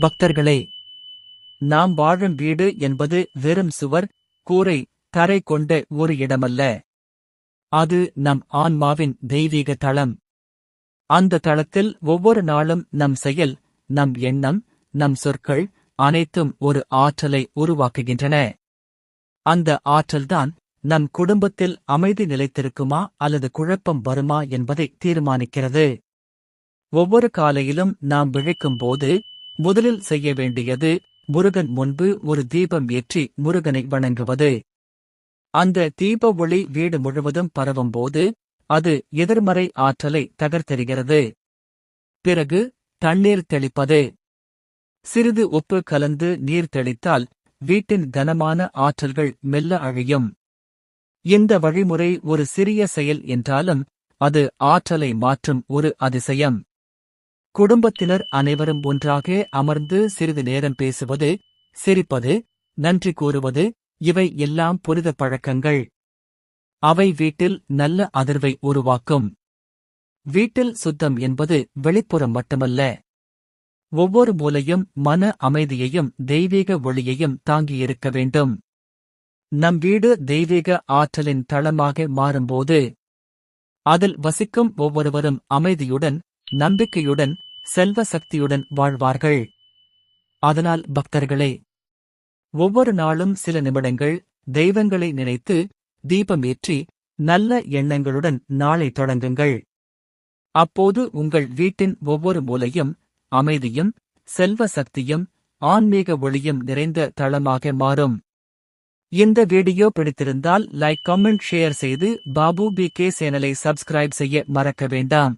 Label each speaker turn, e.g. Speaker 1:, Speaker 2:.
Speaker 1: பக்தர்களே நாம் வாழும் வீடு என்பது வெறும் சுவர் கூரை தரை கொண்ட ஒரு இடமல்ல. அது நம் ஆன்மாவின் தெய்வீக தளம். அந்த தளத்தில் ஒவ்வொரு நாளும் நம் செயல் நம் எண்ணம் நம் சொற்கள் அனைத்தும் ஒரு ஆற்றலை உருவாக்குகின்றன. அந்த ஆற்றல்தான் நம் குடும்பத்தில் அமைதி நிலைத்திருக்குமா அல்லது குழப்பம் வருமா என்பதை தீர்மானிக்கிறது. ஒவ்வொரு காலையிலும் நாம் விழிக்கும் போது முதலில் செய்ய வேண்டியது முருகன் முன்பு ஒரு தீபம் ஏற்றி முருகனை வணங்குவது. அந்த தீப ஒளி வீடு முழுவதும் பரவும்போது அது எதிர்மறை ஆற்றலை தகர்த்தெறிகிறது. பிறகு தண்ணீர் தெளிப்பது. சிறிது உப்பு கலந்து நீர் தெளித்தால் வீட்டின் கனமான ஆற்றல்கள் மெல்ல அழியும். இந்த வழிமுறை ஒரு சிறிய செயல் என்றாலும் அது ஆற்றலை மாற்றும் ஒரு அதிசயம். குடும்பத்தினர் அனைவரும் ஒன்றாக அமர்ந்து சிறிது நேரம் பேசுவது சிரிப்பது நன்றி கூறுவது இவை எல்லாம் புனித பழக்கங்கள். அவை வீட்டில் நல்ல அதிர்வை உருவாக்கும். வீட்டில் சுத்தம் என்பது வெளிப்புறம் மட்டுமல்ல. ஒவ்வொரு மூலையும் மன அமைதியையும் தெய்வீக ஒளியையும் தாங்கியிருக்க வேண்டும். நம் வீடு தெய்வீக ஆற்றலின் தளமாக மாறும்போது அதில் வசிக்கும் ஒவ்வொருவரும் அமைதியுடன் நம்பிக்கையுடன் செல்வ சக்தியுடன் வாழ்வார்கள். அதனால் பக்தர்களே ஒவ்வொரு நாளும் சில நிமிடங்கள் தெய்வங்களை நினைத்து தீபமேற்றி நல்ல எண்ணங்களுடன் நாளை தொடங்குங்கள். அப்போது உங்கள் வீட்டின் ஒவ்வொரு மூலையும் அமைதியும் செல்வ சக்தியும் ஆன்மீக ஒளியும் நிறைந்த தளமாக மாறும். இந்த வீடியோ பிடித்திருந்தால் லைக் கமெண்ட் ஷேர் செய்து பாபு பி கே சேனலை சப்ஸ்கிரைப் செய்ய மறக்க வேண்டாம்.